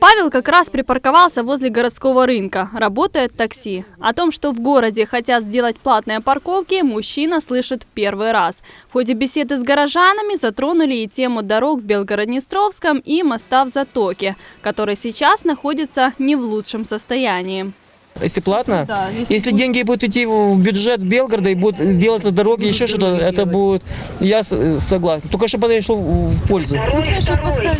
Павел как раз припарковался возле городского рынка. Работает такси. О том, что в городе хотят сделать платные парковки, мужчина слышит первый раз. В ходе беседы с горожанами затронули и тему дорог в Белгород-Днестровском и моста в Затоке, который сейчас находится не в лучшем состоянии. Если платно, Да, если, если деньги будут идти в бюджет Белгорода и будут делать дороги, еще что-то, это будет, я согласен. Только чтобы это шло в пользу.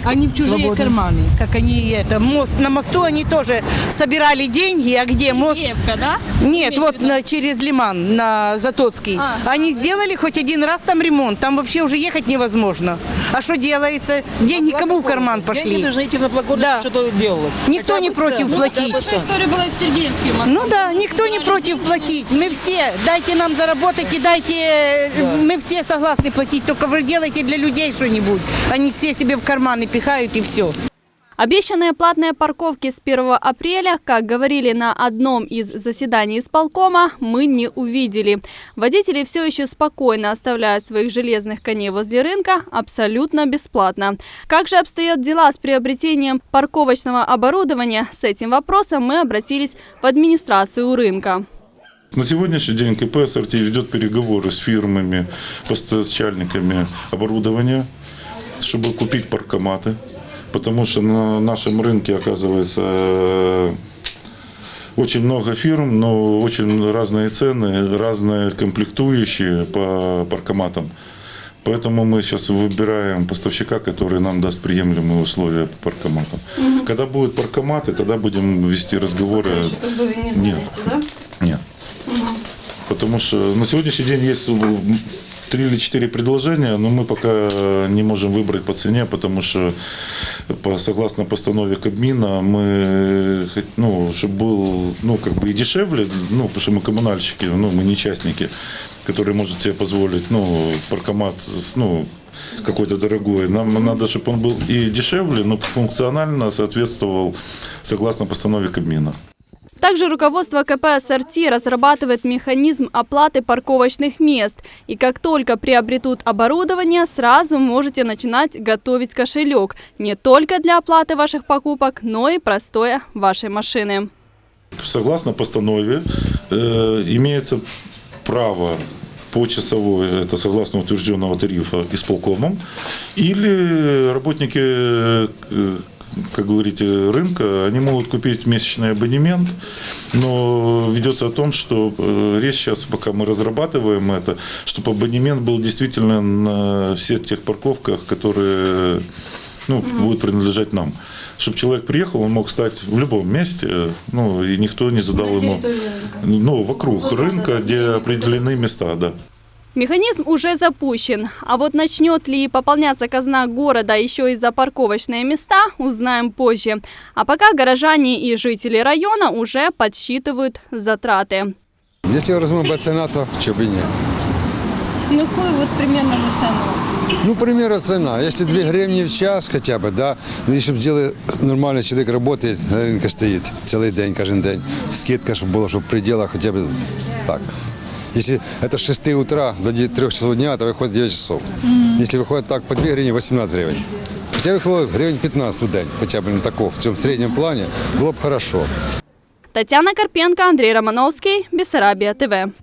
Они в чужие карманы, как они это. Мост на мосту они тоже собирали деньги, а где мост? Евка, да? Нет, вот на, через Лиман, на Затоцкий. А. Они сделали хоть один раз там ремонт, там вообще уже ехать невозможно. А что делается? Деньги кому в карман Деньги пошли? должны идти на благородство, Да. что-то делалось. Никто Хотя не против цену, платить. цену. история была и в Сергеевске Ну да, никто не против платить. Мы все, дайте нам заработать и дайте, э, мы все согласны платить, только вы делайте для людей что-нибудь. Они все себе в карманы пихают и все. Обещанные платные парковки с 1 апреля, как говорили на одном из заседаний исполкома, мы не увидели. Водители все еще спокойно оставляют своих железных коней возле рынка абсолютно бесплатно. Как же обстоят дела с приобретением парковочного оборудования? С этим вопросом мы обратились в администрацию рынка. На сегодняшний день КП «Ассорти» ведет переговоры с фирмами, поставщиками оборудования, чтобы купить паркоматы. Потому что на нашем рынке, оказывается, э, очень много фирм, но очень разные цены, разные комплектующие по паркоматам. Поэтому мы сейчас выбираем поставщика, который нам даст приемлемые условия по паркоматам. Когда будут паркоматы, тогда будем вести разговоры. Нет. Нет. Потому что на сегодняшний день есть три или четыре предложения, но мы пока не можем выбрать по цене, потому что по, согласно постанове Кабмина мы, ну, чтобы был, ну, как бы и дешевле, ну, потому что мы коммунальщики, ну, мы не частники, которые может себе позволить, ну, паркомат, ну, какой-то дорогой. Нам надо, чтобы он был и дешевле, но функционально соответствовал согласно постанове Кабмина. Также руководство КП «Ассорти» разрабатывает механизм оплаты парковочных мест. И как только приобретут оборудование, сразу можете начинать готовить кошелек. Не только для оплаты ваших покупок, но и простоя вашей машины. Согласно постанове, э, имеется право по часовой, это согласно утвержденного тарифа исполкомом, или работники, э, как говорите, рынка, они могут купить месячный абонемент, но ведется о том, что э, речь сейчас, пока мы разрабатываем это, чтобы абонемент был действительно на всех тех парковках, которые ну, будут принадлежать нам. Чтобы человек приехал, он мог стать в любом месте, ну, и никто не задал ему... Ну, вокруг рынка, где определены места, да. Механизм уже запущен. А вот начнет ли пополняться казна города еще и за парковочные места, узнаем позже. А пока горожане и жители района уже подсчитывают затраты. Если розумна ціна, то чого б і ні. Ну, какую вот примерно цену? Ну, примерно ціна. Якщо 2 гривні в час хоча б, да, ну і щоб зробили нормальний чоловік працює, на ринку стоїть цілий день, кожен день. Скидка, щоб було, щоб в пределах хоча б так. если это с 6 утра до 3 часов дня, то выходит 9 часов. Если выходит так по 2 гривни, 18 гривен. Хотя выходит гривен 15 в день, хотя бы на таком, в цьому среднем плане, было бы хорошо. Татьяна Карпенко, Андрей Романовский, Бессарабия ТВ.